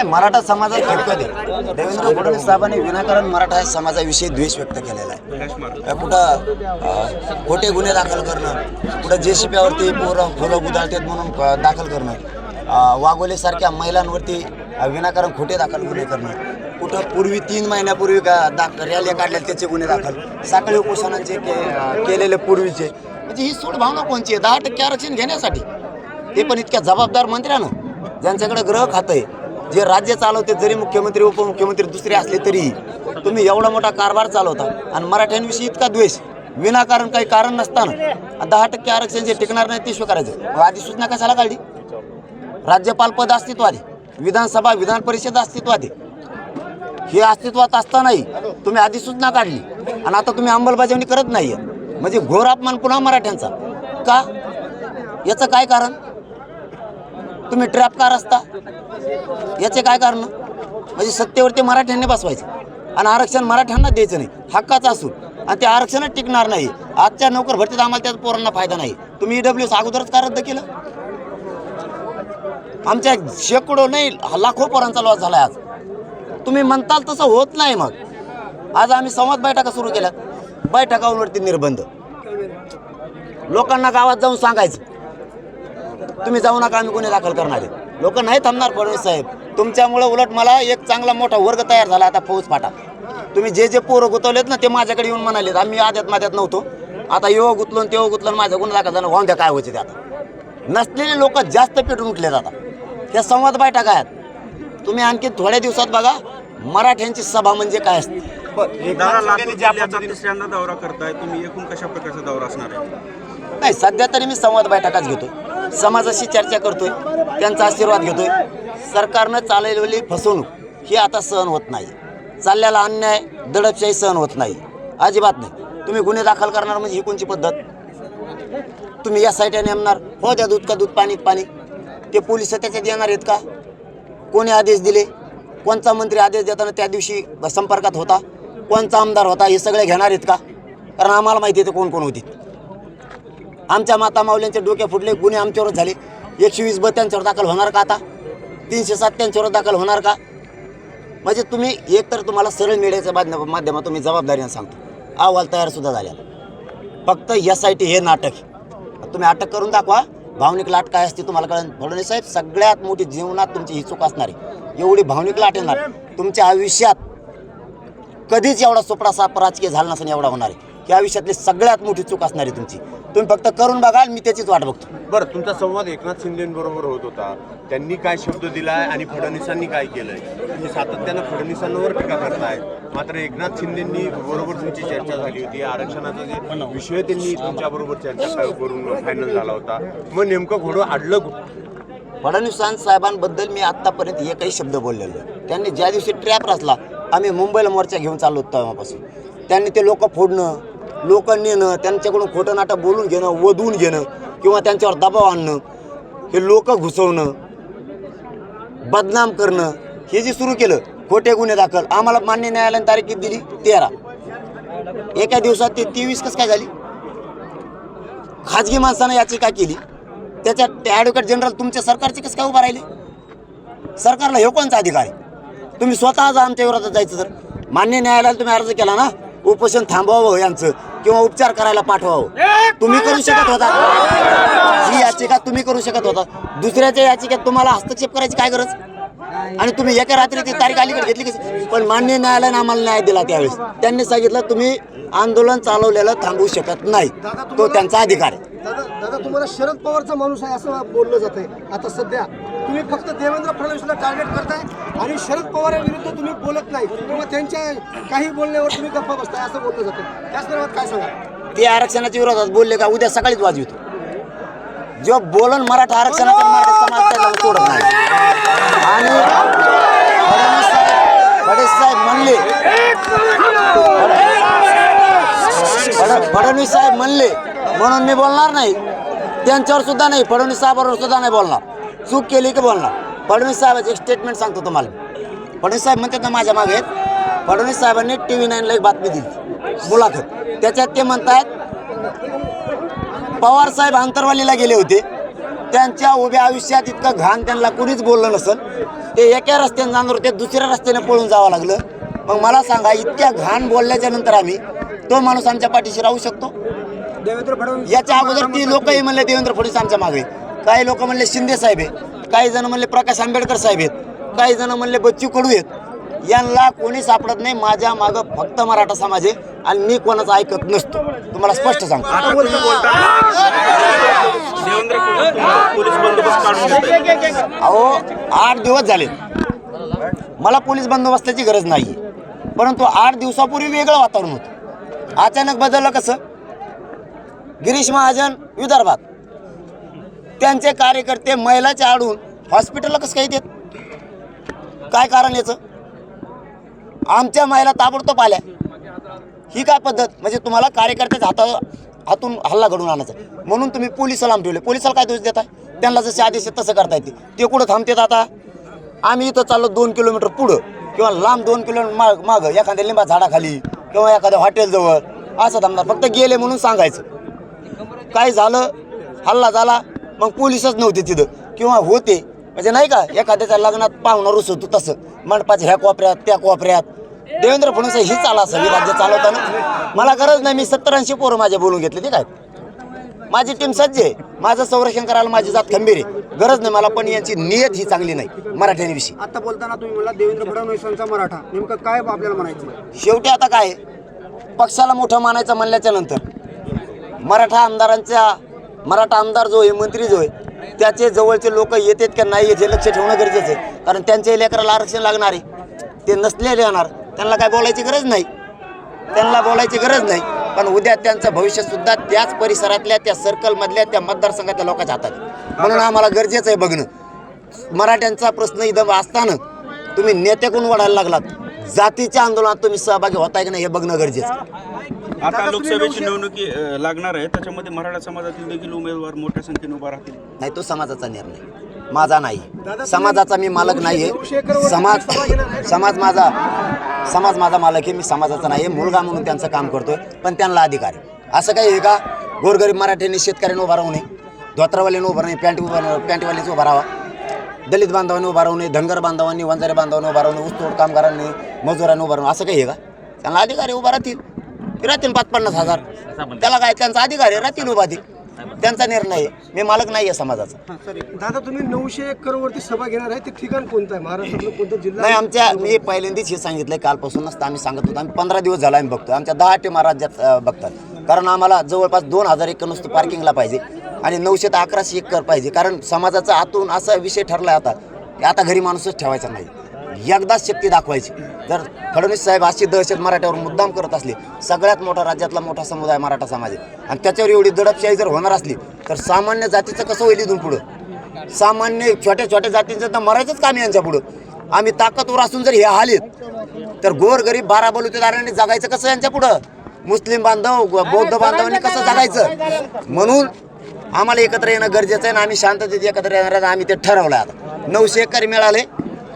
नाही मराठा समाजात खटकत आहे देवेंद्र फडणवीस साहेबांनी विनाकारण मराठा समाजाविषयी द्वेष व्यक्त केलेला आहे. कुठं खोटे गुन्हे दाखल करणं कुठं जे वरती पोरं फुलं गुदाळतात म्हणून दाखल करणं वाघोलीसारख्या वाघोलेसारख्या महिलांवरती विनाकारण खोटे दाखल गुन्हे करणं कुठं पूर्वी तीन महिन्यापूर्वी का दाख रॅल्या काढल्या त्याचे गुन्हे दाखल साखळी उपोषणाचे के केलेले पूर्वीचे. म्हणजे ही सोड भावना कोणची आहे? दहा टक्के आरक्षण घेण्यासाठी. ते पण इतक्या जबाबदार मंत्र्यानं ज्यांच्याकडे ग्रह खातं आहे जे राज्य चालवते जरी मुख्यमंत्री उपमुख्यमंत्री दुसरे असले तरीही तुम्ही एवढा मोठा कारभार चालवता आणि मराठ्यांविषयी इतका द्वेष विनाकारण काही कारण नसताना. दहा टक्के आरक्षण जे टिकणार नाही ते स्वीकारायचं. मग अधिसूचना कशाला काढली? राज्यपाल पद अस्तित्वात विधानसभा विधान परिषद अस्तित्वात हे अस्तित्वात असतानाही तुम्ही अधिसूचना काढली. आणि आता तुम्ही अंमलबजावणी करत नाही म्हणजे घोर अपमान पुन्हा मराठ्यांचा. का? याचं काय कारण? तुम्ही ट्रॅप कार असता. याचे काय कारण? म्हणजे सत्तेवरती मराठ्यांनी बसवायचं. आणि आरक्षण मराठ्यांना द्यायचं नाही. हक्काचं असून. आणि ते आरक्षणच टिकणार नाही. आजच्या नोकर भरतीत आम्हाला त्याचा पोरांना फायदा नाही. तुम्ही ईडब्ल्यू एस अगोदरच का रद्द केलं? आमच्या शेकडो नाही लाखो पोरांचा लॉस झाला आज. तुम्ही म्हणताल तसं होत नाही मग. आज आम्ही संवाद बैठका सुरू केल्या. बैठकांवरती निर्बंध. लोकांना गावात जाऊन सांगायचं. तुम्ही जाऊ नका आम्ही गुन्हे दाखल करणार आहे. लोक नाही थांबणार फडणवीस साहेब. तुमच्यामुळं उलट मला एक चांगला मोठा वर्ग तयार झाला आता फौज फाटा. तुम्ही जे जे पोरं गुतवलेत ना ते माझ्याकडे येऊन म्हणालेत. आम्ही आद्यात माझ्यात नव्हतो. आता येऊ गुतलो तेव्हा गुतलो माझा गुन्हा दाखल झाला वाहून द्या काय व्हायचे ते आता. नसलेले लोक जास्त पेटून उठलेत आता. त्या संवाद बैठक आहेत? तुम्ही आणखी थोड्या दिवसात बघा मराठ्यांची सभा म्हणजे काय असते? दौरा करताय तुम्ही एकूण कशा प्रकारचा दौरा असणार आहे? नाही सध्या तरी मी संवाद बैठकाच घेतोय. समाजाशी चर्चा करतोय त्यांचा आशीर्वाद घेतोय. सरकारनं चालवलेली फसवणूक ही आता सहन होत नाही. चाललेला अन्याय दडपशाही सहन होत नाही. अजिबात नाही. तुम्ही गुन्हे दाखल करणार म्हणजे ही कोणची पद्धत? तुम्ही या साईडने नेमणार. हो द्या दूध का दूध पाणी पाणी? ते पोलीस त्याच्यात येणार आहेत का? कोणी आदेश दिले? कोणता मंत्री आदेश देताना त्या दिवशी संपर्कात होता? कोणचा आमदार होता? हे सगळे घेणार आहेत का? कारण आम्हाला माहिती आहे ते कोण कोण होती. आमच्या माता माऊल्यांचे डोके फुटले गुन्हे आमच्यावर झाले. एकशे वीस बत्त्यांच्यावर दाखल होणार का आता? तीनशे सातत्यांच्यावर दाखल होणार का? म्हणजे तुम्ही एकतर तुम्हाला सरळ मीडियाच्या माध्यम माध्यमातून मी जबाबदारीने सांगतो. अहवाल तयारसुद्धा झाल्या फक्त एस आय टी हे नाटक तुम्ही अटक करून दाखवा. भावनिक लाट काय असते तुम्हाला कळेल. फडणवीस साहेब सगळ्यात मोठी जीवनात तुमची ही चूक असणार आहे. एवढी भावनिक लाट येणार. तुमच्या आयुष्यात कधीच एवढा सोपडा साप राजकीय झाला नसेल एवढा होणार आहे. ही आयुष्यातली सगळ्यात मोठी चूक असणार आहे तुमची. तुम्ही फक्त करून बघाल मी त्याचीच वाट बघतो. बरं तुमचा संवाद एकनाथ शिंदेबरोबर होत होता. त्यांनी काय शब्द दिलाय आणि फडणवीसांनी काय केलंय? तुम्ही सातत्यानं फडणवीसांवर टीका करताय. मात्र एकनाथ शिंदेंनी बरोबर तुमची चर्चा झाली होती. आरक्षणाचा जे विषय त्यांनी तुमच्याबरोबर चर्चा करून फायनल झाला होता? मग नेमकं घोडं अडलं कुठं? फडणवीस साहेबांबद्दल मी आत्तापर्यंत एकही शब्द बोललेलो. त्यांनी ज्या दिवशी ट्रॅप रचला आम्ही मुंबईला मोर्चा घेऊन चाललो होतो तेव्हापासून. त्यांनी ते लोक फोडणं लोक नेणं त्यांच्याकडून खोटं नाटं बोलून घेणं वधवून घेणं किंवा त्यांच्यावर दबाव आणणं हे लोक घुसवणं बदनाम करणं हे जे सुरू केलं खोटे गुन्हे दाखल. आम्हाला मान्य न्यायालयाने तारीख किती दिली? तेरा. एका दिवसात ते तेवीस कसं काय झाली? खाजगी माणसानं याचिका केली? त्याच्यात ते ॲडव्होकेट जनरल तुमच्या सरकारचे कसं काय उभं राहिले? सरकारला हे कोणचा अधिकार आहे? तुम्ही स्वतः आमच्या विरोधात जायचं तर मान्य न्यायालयाला तुम्ही अर्ज केला ना उपोषण थांबवावं हो यांचं किंवा उपचार करायला पाठवावं. तुम्ही करू शकत होता. ही याचिका तुम्ही करू शकत होता. दुसऱ्याच्या याचिकेत तुम्हाला हस्तक्षेप करायची काय गरज? आणि तुम्ही एका रात्री ती तारीख अलीकडे घेतली कशी? पण मान्य न्यायालयानं आम्हाला न्याय दिला त्यावेळेस. त्यांनी सांगितलं तुम्ही आंदोलन चालवलेलं थांबवू शकत नाही. तो त्यांचा अधिकार आहे. दादा दादा तुम्हाला शरद पवारचा माणूस आहे असं बोललं जात आहे आता सध्या तुम्ही फक्त देवेंद्र फडणवीसला टार्गेट करताय आणि शरद पवारांविरुद्ध तुम्ही बोलत नाही किंवा त्यांच्या काही बोलण्यावर तुम्ही गप्पा बसताय असं बोललं जातं त्या संदर्भात काय सांगा ते आरक्षणाच्या विरोधात बोलले का उद्या सकाळीच वाजवितो. जेव्हा बोलन मराठा आरक्षणाचा मराठा समाज त्याला सोडत नाही. आणि फडणवीस साहेब म्हणले. फड- फडणवीस साहेब म्हणले. म्हणून मी बोलणार नाही. त्यांच्यावर सुद्धा नाही फडणवीस साहेबांवर सुद्धा नाही बोलणार. चूक केली की बोलणार. फडणवीस साहेबाचं एक स्टेटमेंट सांगतो तुम्हाला फडणवीस साहेब म्हणतात ना माझ्या मागे आहेत. फडणवीस साहेबांनी टी व्ही नाईनला एक बातमी दिली. मुलाखत. त्याच्यात ते म्हणतात पवार साहेब आंतरवालीला गेले होते. त्यांच्या उभ्या आयुष्यात इतकं घाण त्यांना कुणीच बोललं नसेल ते एका रस्त्याने जाणार होते दुसऱ्या रस्त्याने पळून जावं लागलं. मग मला सांगा इतक्या घाण बोलल्याच्या नंतर आम्ही तो माणूस आमच्या पाठीशी राहू शकतो? देवेंद्र फडणवीस याच्या अगोदर ती लोकही म्हणले देवेंद्र फडणवीस आमच्या मागे. काही लोक म्हणले शिंदे साहेब आहेत. काही जण म्हणले प्रकाश आंबेडकर साहेब आहेत. काही जण म्हणले बच्चू कडू आहेत. यांना कोणी सापडत नाही. माझ्या मागं फक्त मराठा समाज आहे आणि मी कोणाचं ऐकत नसतो. तुम्हाला स्पष्ट सांगतो. अहो आठ दिवस झाले. मला पोलीस बंदोबस्ताची गरज नाही परंतु आठ दिवसापूर्वी वेगळं वातावरण होतं. अचानक बदललं कसं? गिरीश महाजन विदर्भात. त्यांचे कार्यकर्ते महिलाच्या आडून हॉस्पिटलला कसं काही देत? काय कारण याचं? आमच्या महिला ताबडतोब आल्या. ही काय पद्धत? म्हणजे तुम्हाला कार्यकर्त्याच्या हाता हातून हल्ला घडून आणायचा. म्हणून तुम्ही पोलिसाला लांब ठेवले. पोलिसाला काय दोष देताय? त्यांना जसे आदेश आहेत तसं करता येते ते कुठं थांबतात आता? आम्ही इथं चाललो दोन किलोमीटर पुढं. किंवा लांब दोन किलोमीटर माग मागं. एखाद्या लिंबा झाडाखाली किंवा एखाद्या हॉटेलजवळ असं थांबणार. फक्त गेले म्हणून सांगायचं. काय झालं? हल्ला झाला. मग पोलिसच नव्हते तिथं. किंवा होते. म्हणजे नाही का एखाद्याच्या लग्नात पाहुणा रुस होतो तसं. मंडपाच्या ह्या कोपऱ्यात त्या कोपऱ्यात. देवेंद्र फडणवीस ही चाला असावी राज्य चालवताना. मला गरज नाही मी सत्तर ऐंशी पोरं माझ्या बोलून घेतले ते काय माझी टीम सज्ज आहे. माझं संरक्षण करायला माझी जात खंबीर आहे. गरज नाही मला पण यांची नियत ही चांगली नाही मराठ्यांविषयी. आता बोलताना तुम्ही म्हणला देवेंद्र फडणवीसांचा मराठा. नेमकं काय आपल्याला म्हणायचं? शेवटी आता काय? पक्षाला मोठं मानायचं म्हणल्याच्या नंतर. मराठा आमदारांचा मराठा आमदार जो आहे मंत्री जो आहे त्याचे जवळचे लोक येतात का नाही येत हे लक्ष ठेवणं गरजेचं आहे. कारण त्यांच्या लेकराला आरक्षण लागणार आहे. ते नसलेले येणार त्यांना काय बोलायची गरज नाही. त्यांना बोलायची गरज नाही. पण उद्या त्यांचं भविष्यसुद्धा त्याच परिसरातल्या त्या सर्कलमधल्या त्या मतदारसंघातल्या लोकांच्या हातात म्हणून आम्हाला गरजेचं आहे बघणं. मराठ्यांचा प्रश्न इथं असताना तुम्ही नेत्याकडून वाढायला लागलात. जातीच्या आंदोलनात तुम्ही सहभागी होताय की नाही हे बघणं गरजेचं आता लोकसभेची निवडणुकी लागणार आहे. त्याच्यामध्ये मराठा समाजातील देखील उमेदवार मोठ्या संख्येने उभा राहतील. नाही तो समाजाचा निर्णय माझा नाही. समाजाचा मी मालक नाही आहे. समाज समाज माझा समाज माझा मालक आहे. मी समाजाचा नाही आहे. मुलगा म्हणून त्यांचं काम करतोय. पण त्यांना अधिकार आहे. असं काही आहे का? गोरगरीब मराठ्यांनी शेतकऱ्यांनी उभा राहू नये. धोत्रावाल्याने उभा नये. पॅन्ट उभा पॅन्टवालीच उभा राहावा. दलित बांधवांनी उभा राहू नये धनगर बांधवांनी वंजारी बांधवांनी उभा राहू नये ऊसतोड कामगारांनी मजुरांनी उभा. असं काही आहे का? त्यांना अधिकार उभा राहतील. राहतील पाच पन्नास हजार. त्याला काय त्यांचा अधिकार आहे राहतील उभा त्यांचा निर्णय आहे. मी मालक नाही आहे समाजाचा. दादा तुम्ही नऊशे एकर वरती सभा घेणार आहे. ते ठिकाण कोणतं आहे? महाराष्ट्रातलं कोणतं जिल्हा? नाही आमच्या मी पहिल्यांदाच हे सांगितलंय कालपासूनच. आम्ही सांगत होतो. आम्ही पंधरा दिवस झाला आम्ही बघतो आमच्या दहा टीमा राज्यात बघतात. कारण आम्हाला जवळपास दोन हजार एकर नुसतं पार्किंगला पाहिजे. आणि नऊशे ते अकराशे कर पाहिजे. कारण समाजाचा आतून असा विषय ठरला आता की आता घरी माणूसच ठेवायचा नाही. एकदाच शक्ती दाखवायची. जर फडणवीस साहेब अशी दहशत मराठ्यावर मुद्दाम करत असले सगळ्यात मोठा राज्यातला मोठा समुदाय मराठा समाज आहे. आणि त्याच्यावर एवढी दडपशाही जर होणार असली तर सामान्य जातीचं कसं होईल इथून पुढं? सामान्य छोट्या छोट्या जातींचं तर मरायचंच काम आहे यांच्या पुढं. आम्ही ताकदवर असून जर हे आलेत तर गोर गरीब बारा बलुतेदारांनी जगायचं कसं यांच्या पुढं? मुस्लिम बांधव बौद्ध बांधवांनी कसं जगायचं? म्हणून आम्हाला एकत्र येणं गरजेचं आहे आणि आम्ही शांततेत एकत्र येणार आहे. आम्ही ते ठरवलं आता. नऊशे एकर मिळाले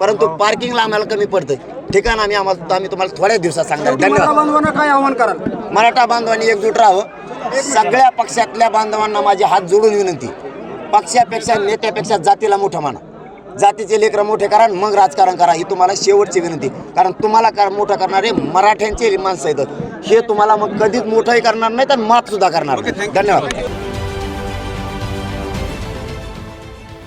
परंतु पार्किंगला आम्हाला कमी पडतंय. ठिकाण आम्ही आम्हाला आम्ही तुम्हाला थोड्या दिवसात सांगणार. धन्यवाद. बांधवांना काय आव्हान कराल? मराठा बांधवांनी एकजूट राहावं. सगळ्या पक्षातल्या बांधवांना माझी हात जोडून विनंती. पक्षापेक्षा नेत्यापेक्षा जातीला मोठं माना. जातीचे लेकरं मोठे करा आणि मग राजकारण करा ही तुम्हाला शेवटची विनंती. कारण तुम्हाला कर मोठं करणारे मराठ्यांचे माणसं आहेत. हे तुम्हाला मग कधीच मोठंही करणार नाही तर मात सुद्धा करणार धन्यवाद.